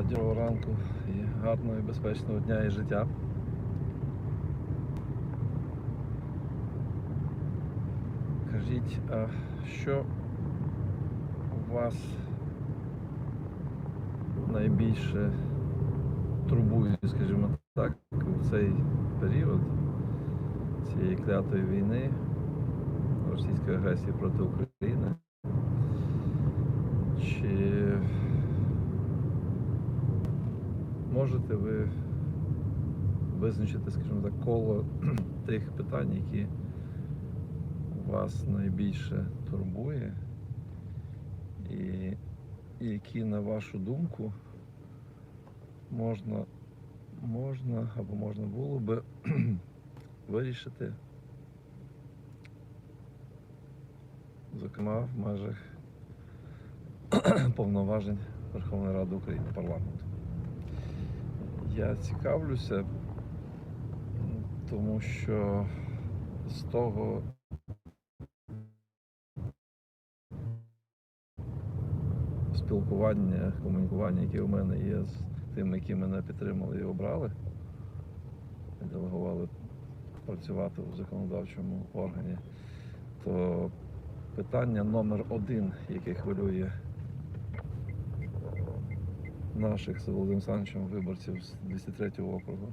бадьорого ранку і гарного і безпечного дня і життя. Кажіть, а що вас найбільше турбує, скажімо так, у цей період цієї клятої війни, російської агресії проти України? Чи можете ви визначити, скажімо так, коло тих питань, які вас найбільше турбує, і які, на вашу думку, можна, можна або можна було би вирішити, зокрема, в межах повноважень Верховної Ради України парламенту. Я цікавлюся, тому що з того спілкування, комунікування, яке у мене є з тими, які мене підтримали і обрали, і делегували працювати у законодавчому органі, то питання номер один, яке хвилює наших з Володимиром Олександровичем виборців з 203 округу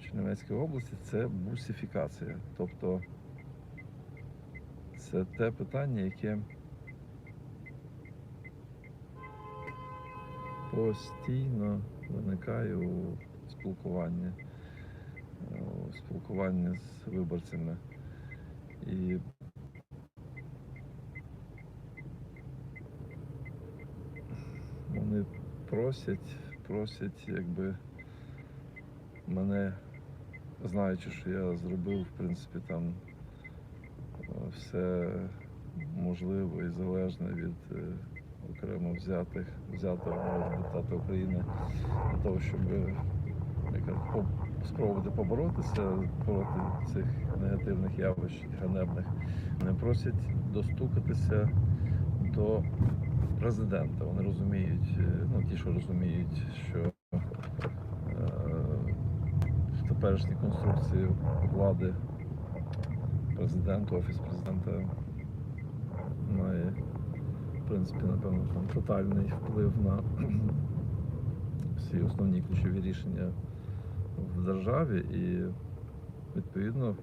Чернівецької області, це бусифікація. Тобто це те питання, яке постійно виникає у спілкуванні, у спілкуванні з виборцями. І вони просять, просять, якби мене, знаючи, що я зробив, в принципі, там е, все можливе і залежне від е, окремо взятих, взятого депутата України для того, щоб е, спробувати поборотися проти цих негативних явищ ганебних. Вони просять достукатися до президента. Вони розуміють, е, ну ті, що розуміють, що е, в теперішній конструкції влади президент, офіс президента має, в принципі, напевно, там тотальний вплив на всі основні ключові рішення в державі і відповідно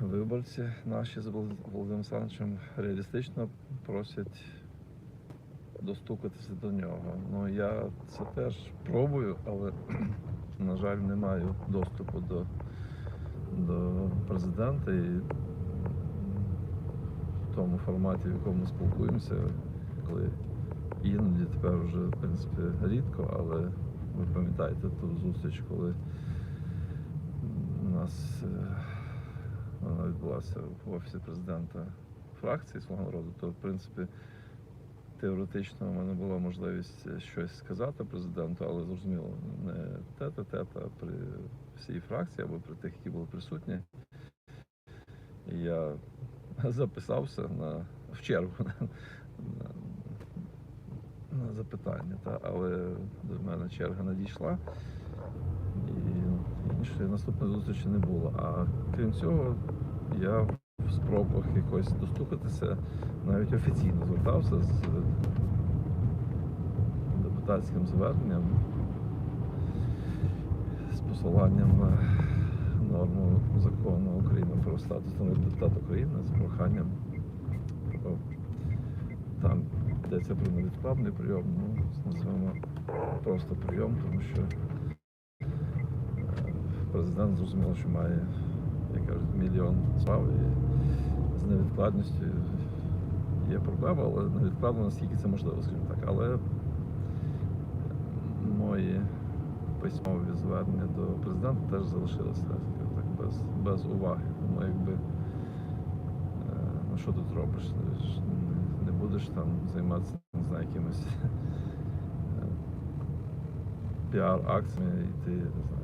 виборці наші з Володимиром Олександровичем реалістично просять достукатися до нього. Ну я це теж пробую, але, на жаль, не маю доступу до, до президента і в тому форматі, в якому ми спілкуємося, коли іноді тепер вже в принципі рідко, але ви пам'ятаєте ту зустріч, коли нас е, вона відбулася в офісі президента фракції Слуга народу, то в принципі теоретично в мене була можливість щось сказати президенту, але зрозуміло, не тета-тета а при всій фракції або при тих, які були присутні. І я записався на, в чергу на, на, на запитання, та, але до мене черга надійшла. Іншої наступної зустрічі не було. А крім цього, я в спробах якось достукатися навіть офіційно звертався з депутатським зверненням з посиланням на норму закону України про статус депутата України з проханням про там йдеться про невідкладний прийом, ну, називаємо просто прийом, тому що е, президент зрозуміло, що має, як кажуть, мільйон справ і з невідкладністю є проблема, але невідкладно наскільки це можливо, скажімо так. Але мої письмові звернення до президента теж залишилися так, без, без уваги. Тому якби е, ну що тут робиш? Не- будеш там займатися, не знаю, якимось е, піар-акціями і не знаю,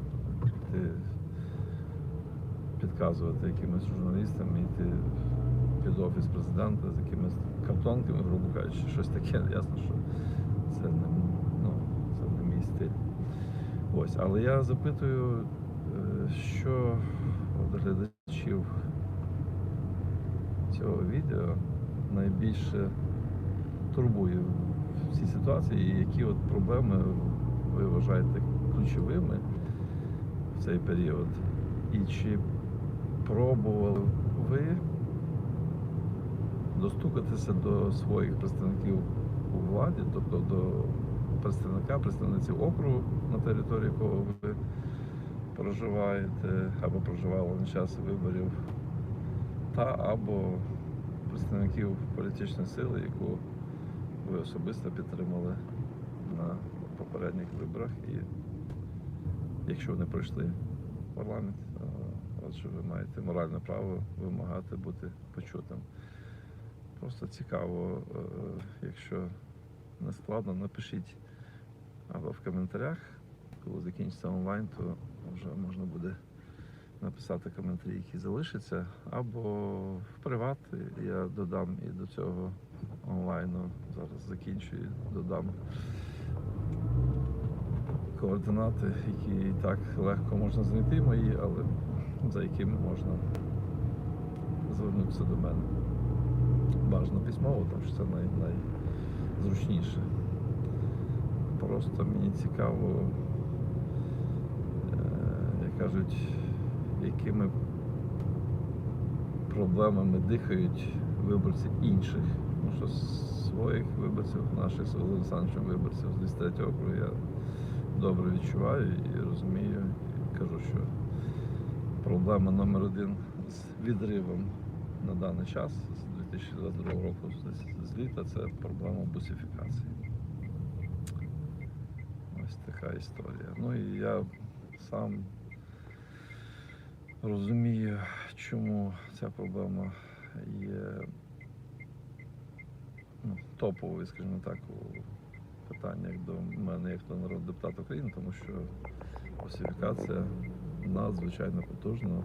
підказувати якимось журналістам, і ти під офіс президента з якимись картонками, грубо кажучи, щось таке. Ясно, що це не, ну, це не мій стиль. Ось, але я запитую, е, що глядачів цього відео найбільше турбує в цій ситуації, і які от проблеми ви вважаєте ключовими цей період? І чи пробували ви достукатися до своїх представників у владі, тобто до представника, представниці округу, на території якого ви проживаєте, або проживали на час виборів, та або представників політичної сили, яку ви особисто підтримали на попередніх виборах, і якщо вони пройшли парламент, отже, ви маєте моральне право вимагати бути почутим. Просто цікаво, е, якщо не складно, напишіть або в коментарях, коли закінчиться онлайн, то вже можна буде написати коментарі, які залишаться, або в приват. Я додам і до цього онлайну. Зараз закінчую, додам координати, які і так легко можна знайти мої, але за якими можна звернутися до мене. Бажано письмово, тому що це най, найзручніше. Просто мені цікаво, е, як кажуть, якими проблемами дихають виборці інших. Тому що своїх виборців, наших з Олександром виборців з 23 округу я добре відчуваю і розумію, і кажу, що проблема номер один з відривом на даний час з 2022 року з- літа це проблема бусифікації. Ось така історія. Ну і я сам розумію, чому ця проблема є ну, топовою, скажімо так, у питаннях до мене як до народного депутата України, тому що бусифікація надзвичайно потужно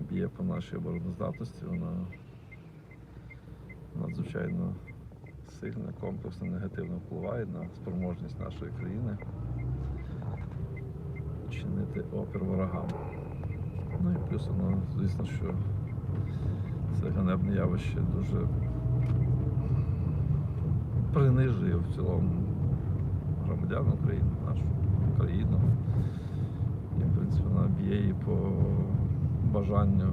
б'є по нашій обороноздатності, вона надзвичайно сильно, комплексно, негативно впливає на спроможність нашої країни чинити опір ворогам. Ну і плюс воно, звісно, що це ганебне явище дуже принижує в цілому громадян України, нашу країну. І, в принципі, вона б'є і по бажанню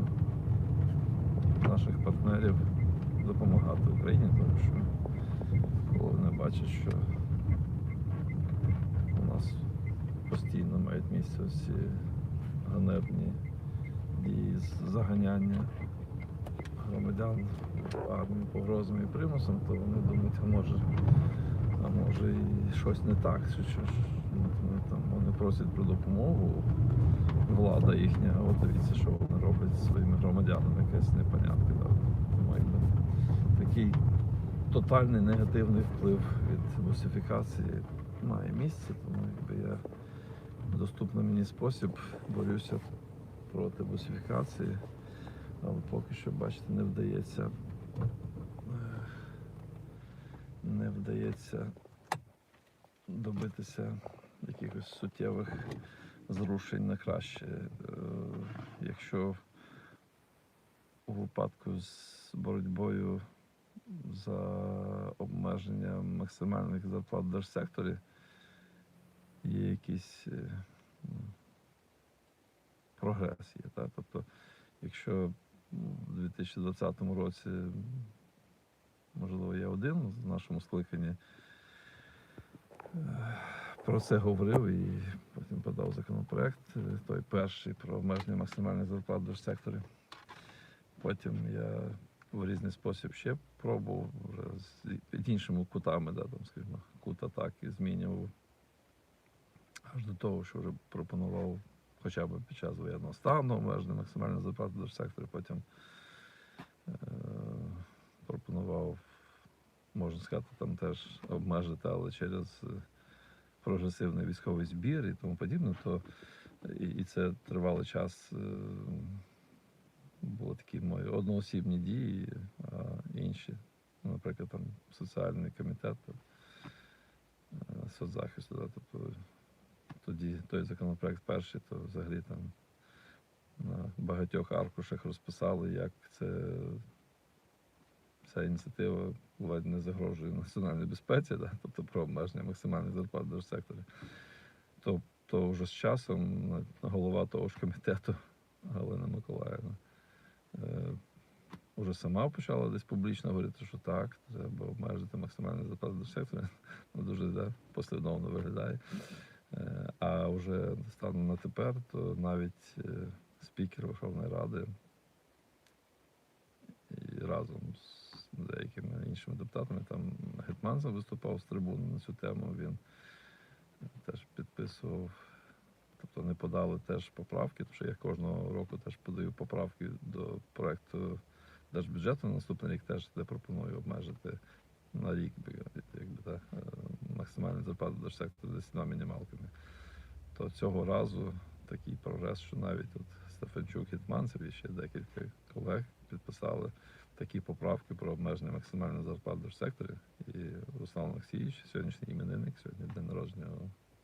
наших партнерів допомагати Україні, тому що коли вони бачать, що у нас постійно мають місце ці ганебні дії заганяння громадян в армію погрозами і примусом, то вони думають, а може, а може і щось не так, що, що ну, вони, вони просять про допомогу, влада їхня, от дивіться, що вони роблять зі своїми громадянами, якесь непонятке. Да? Такий тотальний негативний вплив від русифікації має місце, тому якби я доступний мені спосіб борюся проти бусифікації, але поки що, бачите, не вдається. е, Не вдається добитися якихось суттєвих зрушень на краще. Е, Якщо у випадку з боротьбою за обмеження максимальних зарплат в держсекторі є якийсь е, ну, прогрес є. Та? Тобто, якщо у 2020 році, можливо, я один в нашому скликанні е, про це говорив і потім подав законопроект, е, той перший про обмеження максимальних зарплат в держсекторі. Потім я в різний спосіб ще пробував вже з іншими кутами, да, там, скажімо, кут атаки змінював аж до того, що вже пропонував хоча б під час воєнного стану обмеження максимальної зарплати в держсекторі, потім е, пропонував, можна сказати, там теж обмежити, але через е, прогресивний військовий збір і тому подібне, то і, і це тривалий час. е, були такі мої одноосібні дії, а інші, наприклад, там соціальний комітет е, соцзахисту, да, тобто тоді той законопроект перший, то взагалі там на багатьох аркушах розписали, як це ця ініціатива ледь не загрожує національній безпеці, да, тобто про обмеження максимальних зарплат держсекторі. То, то вже з часом голова того ж комітету Галина Миколаївна е, вже сама почала десь публічно говорити, що так, треба обмежити максимальний зарплат в держсекторі. Ну, дуже да, послідовно виглядає. Е, А вже станом на тепер, то навіть е, спікер Верховної Ради і разом з деякими іншими депутатами, там Гетманцев виступав з трибуни на цю тему. Він теж підписував, тобто не подали теж поправки, тому що я кожного року теж подаю поправки до проекту держбюджету на наступний рік теж де пропоную обмежити на рік би, якби, так, максимальну зарплату держсектору 10 мінімалками. То цього разу такий прогрес, що навіть от Стефанчук, Гетманцев і ще декілька колег підписали такі поправки про обмеження максимальної зарплати держсекторі. І Руслан Олексійович, сьогоднішній іменинник, сьогодні день народження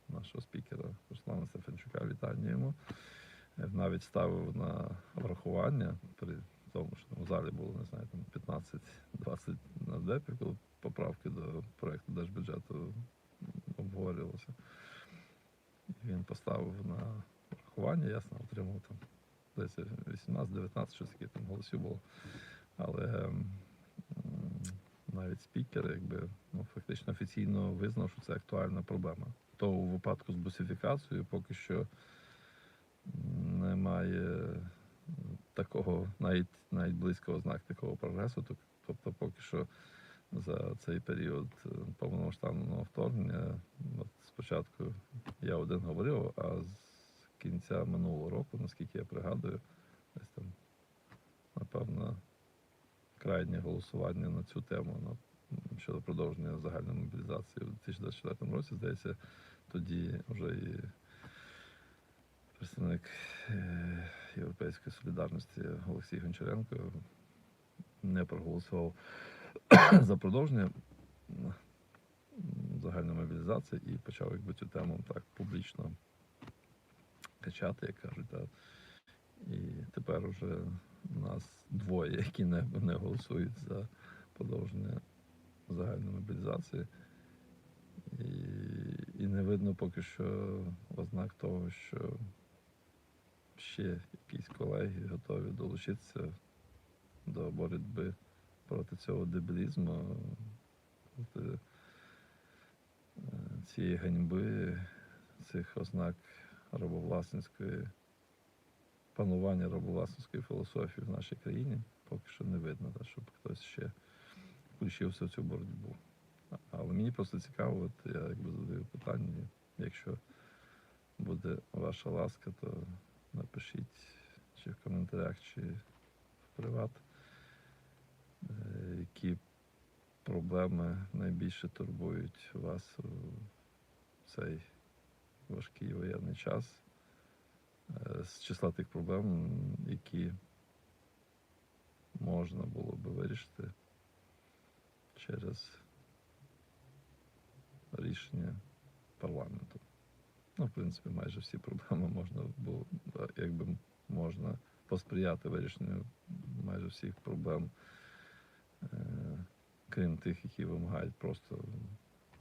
нашого спікера Руслана Стефанчука, вітання йому. Е, Навіть ставив на врахування при тому, що там в залі було, не знаю, там 15-20 на депі, коли поправки до проекту держбюджету м, обговорювалися. Він поставив на врахування, ясно, отримав там здається, 18-19, щось таке там голосів було. Але навіть спікер, якби ну, фактично офіційно визнав, що це актуальна проблема. То у випадку з бусифікацією поки що немає такого, навіть навіть близького знак такого прогресу. Тобто, поки що за цей період е, повномасштабного вторгнення, от спочатку я один говорив, а з кінця минулого року, наскільки я пригадую, десь там, напевно, крайнє голосування на цю тему на, щодо продовження загальної мобілізації у 2024 році, здається, тоді вже і представник е, Європейської солідарності Олексій Гончаренко не проголосував за продовження загальної мобілізації і почав якби цю тему так публічно качати, як кажуть. Так. І тепер уже нас двоє, які не, не голосують за продовження загальної мобілізації. І, і не видно поки що ознак того, що ще якісь колеги готові долучитися до боротьби проти цього дебілізму, проти е, цієї ганьби, цих ознак рабовласницької, панування рабовласницької філософії в нашій країні. Поки що не видно, так, щоб хтось ще включився в цю боротьбу. Але мені просто цікаво, от я якби задаю питання, якщо буде ваша ласка, то напишіть чи в коментарях, чи в приват, е, які проблеми найбільше турбують вас у цей важкий воєнний час. Е, З числа тих проблем, які можна було би вирішити через рішення парламенту. Ну, в принципі, майже всі проблеми можна було, якби можна посприяти вирішенню майже всіх проблем, е, крім тих, які вимагають просто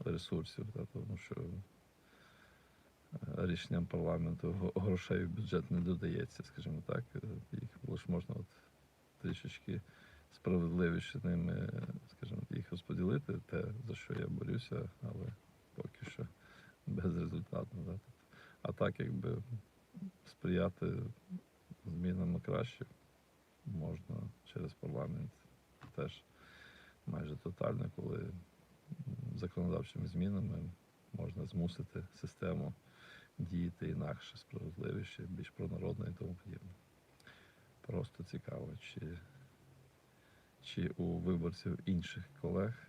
ресурсів, та, тому що е, рішенням парламенту грошей в бюджет не додається, скажімо так. Е, Їх лише можна от трішечки справедливіше ними, скажімо, їх розподілити, те, за що я борюся, але поки що безрезультатно. Да? А так, якби сприяти змінам на краще можна через парламент теж майже тотально, коли законодавчими змінами можна змусити систему діяти інакше, справедливіше, більш пронародно і тому подібне. Просто цікаво, чи, чи у виборців інших колег,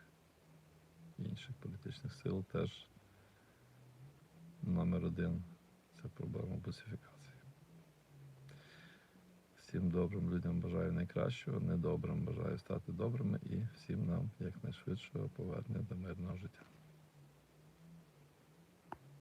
інших політичних сил теж номер один це проблема бусифікації. Всім добрим людям бажаю найкращого, недобрим бажаю стати добрими і всім нам якнайшвидшого повернення до мирного життя.